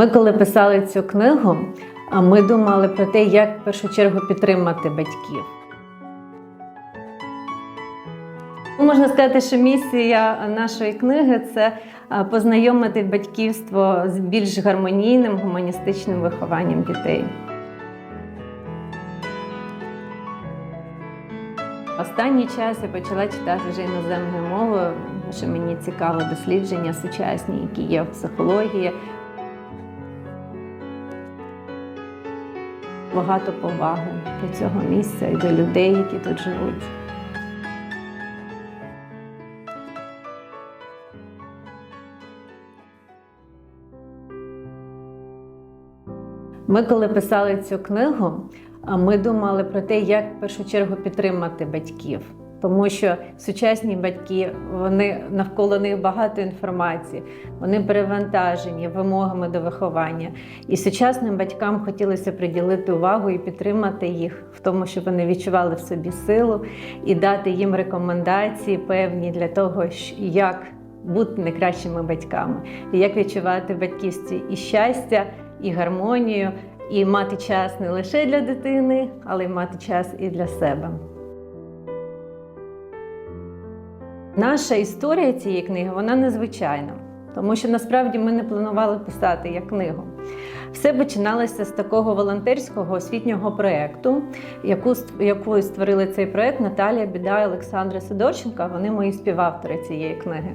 Ми, коли писали цю книгу, ми думали про те, як в першу чергу підтримати батьків. Ну, Можна сказати, що місія нашої книги це познайомити батьківство з більш гармонійним гуманістичним вихованням дітей. Останній час я почала читати вже іноземною мовою, що мені цікаво дослідження сучасні, які є в психології. Багато поваги до цього місця і до людей, які тут живуть. Ми, коли писали цю книгу, ми думали про те, як в першу чергу підтримати батьків. Тому що сучасні батьки, вони навколо них багато інформації, вони перевантажені вимогами до виховання. І сучасним батькам хотілося приділити увагу і підтримати їх в тому, щоб вони відчували в собі силу і дати їм рекомендації певні для того, як бути найкращими батьками, і як відчувати батьківстві і щастя, і гармонію, і мати час не лише для дитини, але й мати час і для себе. Наша історія цієї книги вона незвичайна, тому що насправді ми не планували писати як книгу. Все починалося з такого волонтерського освітнього проєкту, яку, створили цей проєкт Наталія Біда і Олександра Сидорченка. Вони мої співавтори цієї книги.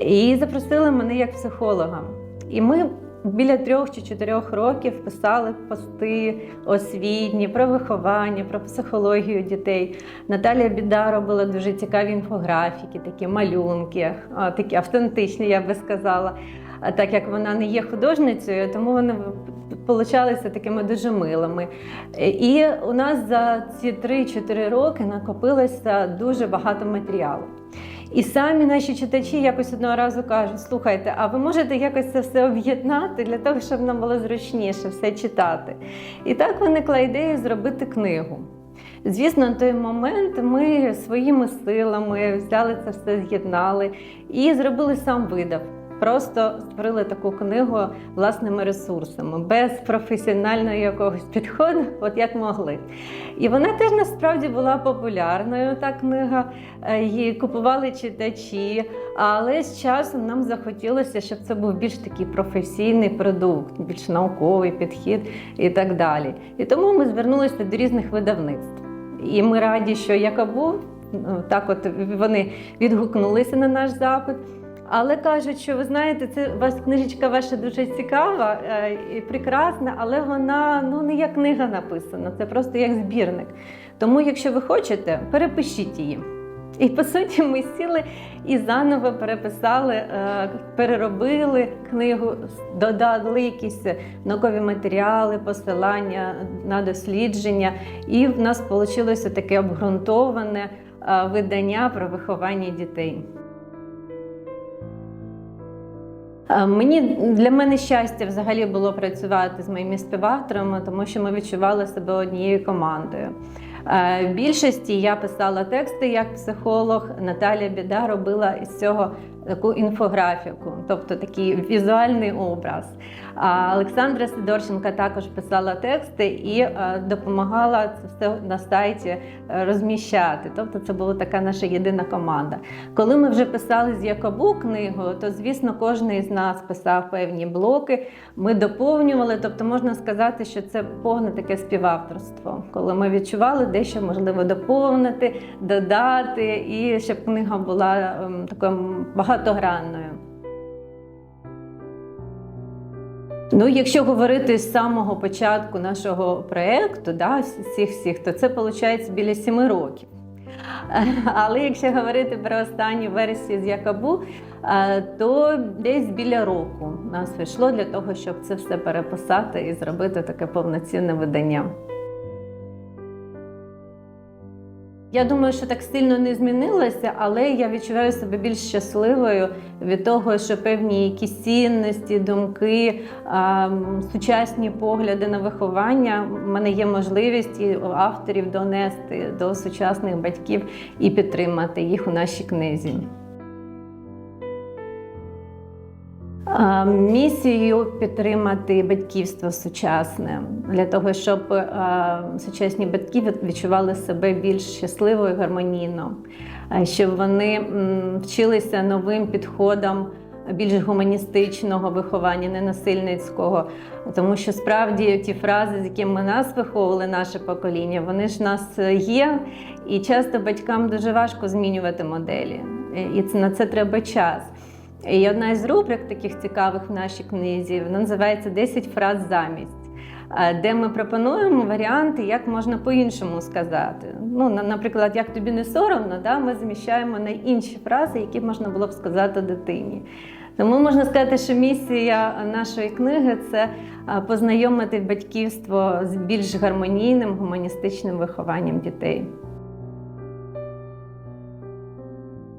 І запросили мене як психолога. І ми біля трьох чи чотирьох років писали пости освітні про виховання, про психологію дітей. Наталія Біда робила дуже цікаві інфографіки, такі малюнки, такі автентичні, я би сказала. Так як вона не є художницею, тому вони получалися такими дуже милими. І у нас за ці 3-4 роки накопилося дуже багато матеріалу. І самі наші читачі якось одного разу кажуть: слухайте, а ви можете якось це все об'єднати для того, щоб нам було зручніше все читати. І так виникла ідея зробити книгу. Звісно, на той момент ми своїми силами взяли це все, з'єднали і зробили сам видав. Просто створили таку книгу власними ресурсами, без професіонального якогось підходу, от як могли. І вона теж насправді була популярною. Та книга Е, її купували читачі, але з часом нам захотілося, щоб це був більш такий професійний продукт, більш науковий підхід і так далі. І тому ми звернулися до різних видавництв. І ми раді, що Якабу ну, так от вони відгукнулися на наш запит. Але кажуть, що ви знаєте, це вас книжечка ваша дуже цікава е, і прекрасна, але вона ну не як книга написана, це просто як збірник. Тому, якщо ви хочете, перепишіть її. І по суті, ми сіли і заново переписали, е, переробили книгу, додали якісь наукові матеріали, посилання на дослідження, і в нас вийшло таке обґрунтоване е, видання про виховання дітей. Мені для мене щастя взагалі було працювати з моїми співавторами, тому що ми відчували себе однією командою. Е, В більшості я писала тексти як психолог. Наталія Біда робила із цього таку інфографіку, тобто такий візуальний образ. А Олександра Сидорченка також писала тексти і е, допомагала це все на сайті е, розміщати. Тобто, це була така наша єдина команда. Коли ми вже писали з Якобу книгу, то звісно, кожен із нас писав певні блоки. Ми доповнювали, тобто можна сказати, що це повне таке співавторство, коли ми відчували дещо можливо доповнити, додати, і щоб книга була ем, такою багатогранною. Ну, якщо говорити з самого початку нашого проєкту, да, всіх всіх, то це виходить біля сіми років. Але якщо говорити про останню версію з Якабу, е, то десь біля року нас вийшло для того, щоб це все переписати і зробити таке повноцінне видання. Я думаю, що так сильно не змінилося, але я відчуваю себе більш щасливою від того, що певні якісь цінності, думки, сучасні погляди на виховання в мене є можливість і авторів донести до сучасних батьків і підтримати їх у нашій книзі. Місією підтримати батьківство сучасне для того, щоб сучасні батьки відчували себе більш щасливо і гармонійно, щоб вони вчилися новим підходам більш гуманістичного виховання, ненасильницького. Тому що справді ті фрази, з якими нас виховували наше покоління, вони ж нас є, і часто батькам дуже важко змінювати моделі. І на це треба час. І одна із рубрик таких цікавих в нашій книзі вона називається «10 фраз замість, е, де ми пропонуємо варіанти, як можна по-іншому сказати. Ну, наприклад, як тобі не соромно, да, ми заміщаємо на інші фрази, які можна було б сказати дитині. Тому можна сказати, що місія нашої книги це е, познайомити батьківство з більш гармонійним гуманістичним вихованням дітей.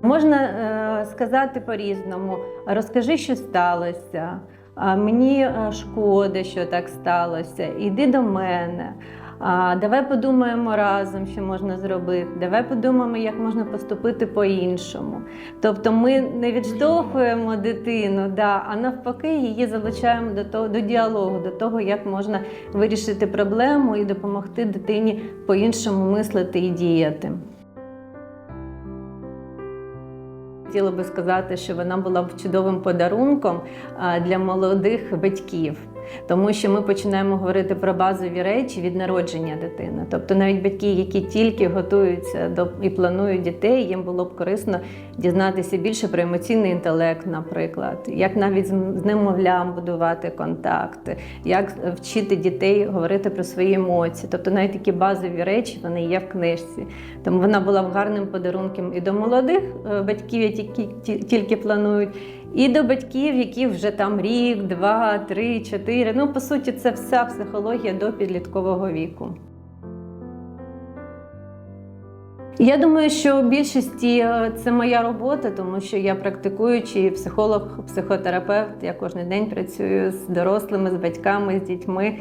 Можна е, сказати по-різному: розкажи, що сталося. Мені е, шкода, що так сталося. Іди до мене. А, давай подумаємо разом, що можна зробити. Давай подумаємо, як можна поступити по-іншому. Тобто ми не відштовхуємо дитину, да, а навпаки, її залучаємо до того до діалогу, до того, як можна вирішити проблему і допомогти дитині по-іншому мислити і діяти. Хотіла би сказати, що вона була чудовим подарунком для молодих батьків, тому що ми починаємо говорити про базові речі від народження дитини. Тобто, навіть батьки, які тільки готуються до і планують дітей, їм було б корисно дізнатися більше про емоційний інтелект, наприклад, як навіть з немовлям будувати контакти, як вчити дітей говорити про свої емоції. Тобто, навіть такі базові речі вони є в книжці. Тому вона була б гарним подарунком і до молодих е, батьків, які ті- тільки планують, і до батьків, які вже там рік, два, три, чотири. Ну, по суті, це вся психологія до підліткового віку. Я думаю, що в більшості е, це моя робота, тому що я практикуючий психолог, психотерапевт. Я кожен день працюю з дорослими, з батьками, з дітьми.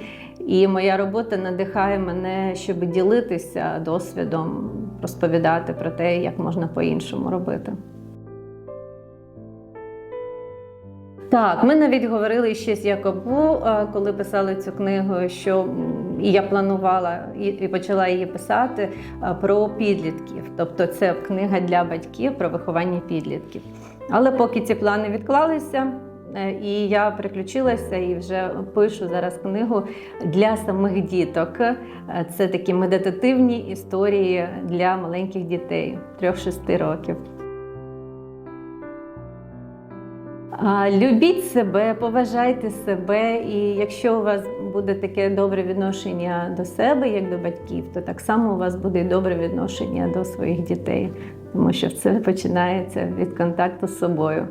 І моя робота надихає мене, щоб ділитися досвідом, розповідати про те, як можна по-іншому робити. Так, ми навіть говорили ще з Якобу, е, коли писали цю книгу, що і я планувала і, почала її писати е, про підлітків. Тобто це книга для батьків про виховання підлітків. Але поки ці плани відклалися, е, і я переключилася і вже пишу зараз книгу для самих діток. Це такі медитативні історії для маленьких дітей 3-6 років. Любіть себе, поважайте себе, і якщо у вас буде таке добре відношення до себе, як до батьків, то так само у вас буде добре відношення до своїх дітей, тому що це починається від контакту з собою.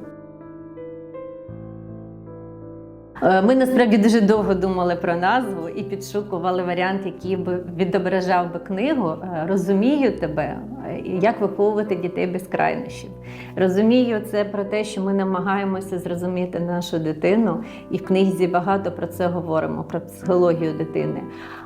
Е, Ми насправді дуже довго думали про назву і підшукували варіант, який би відображав би книгу. Розумію тебе, як виховувати дітей без крайнощів. Розумію це про те, що ми намагаємося зрозуміти нашу дитину, і в книзі багато про це говоримо, про психологію дитини.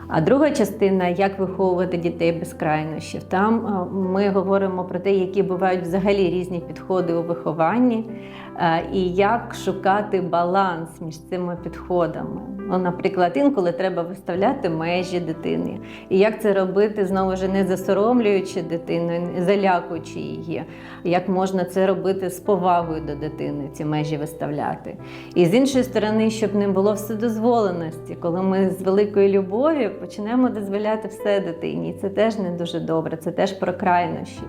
А друга частина як виховувати дітей без крайнощів. Там е, ми говоримо про те, які бувають взагалі різні підходи у вихованні, е, і як шукати баланс між цими підходами. Ну, наприклад, інколи треба виставляти межі дитини. І як це робити знову ж не засоромлюючи дитину, залякуючи її. Як можна це робити з повагою до дитини, ці межі виставляти. І з іншої сторони, щоб не було вседозволеності, коли ми з великою любов'ю почнемо дозволяти все дитині. Це теж не дуже добре, це теж про крайнощі.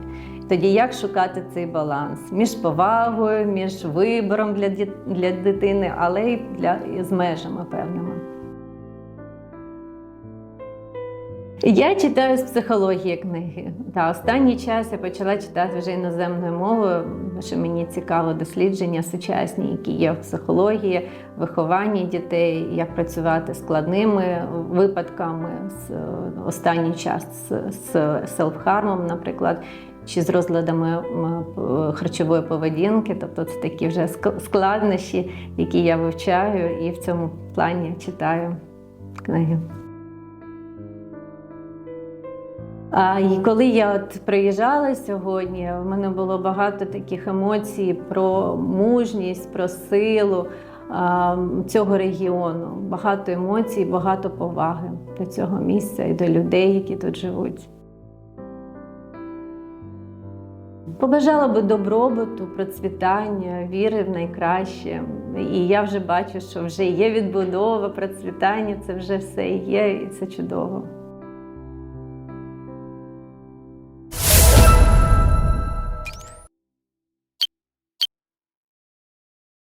Тоді як шукати цей баланс між повагою, між вибором для, для дитини, але й для з межами певними. Я читаю з психології книги. Та останній час я почала читати вже іноземною мовою, що мені цікаво дослідження сучасні, які є в психології, вихованні дітей, як працювати з складними випадками з е, останній час з, селфхармом, наприклад. Чи з розладами харчової поведінки, тобто це такі вже ск- складнощі, які я вивчаю, і в цьому плані читаю книги. А, і коли я от приїжджала сьогодні, в мене було багато таких емоцій про мужність, про силу. а, цього регіону. Багато емоцій, багато поваги до цього місця і до людей, які тут живуть. Побажала би добробуту, процвітання, віри в найкраще. І я вже бачу, що вже є відбудова, процвітання, це вже все є, і це чудово.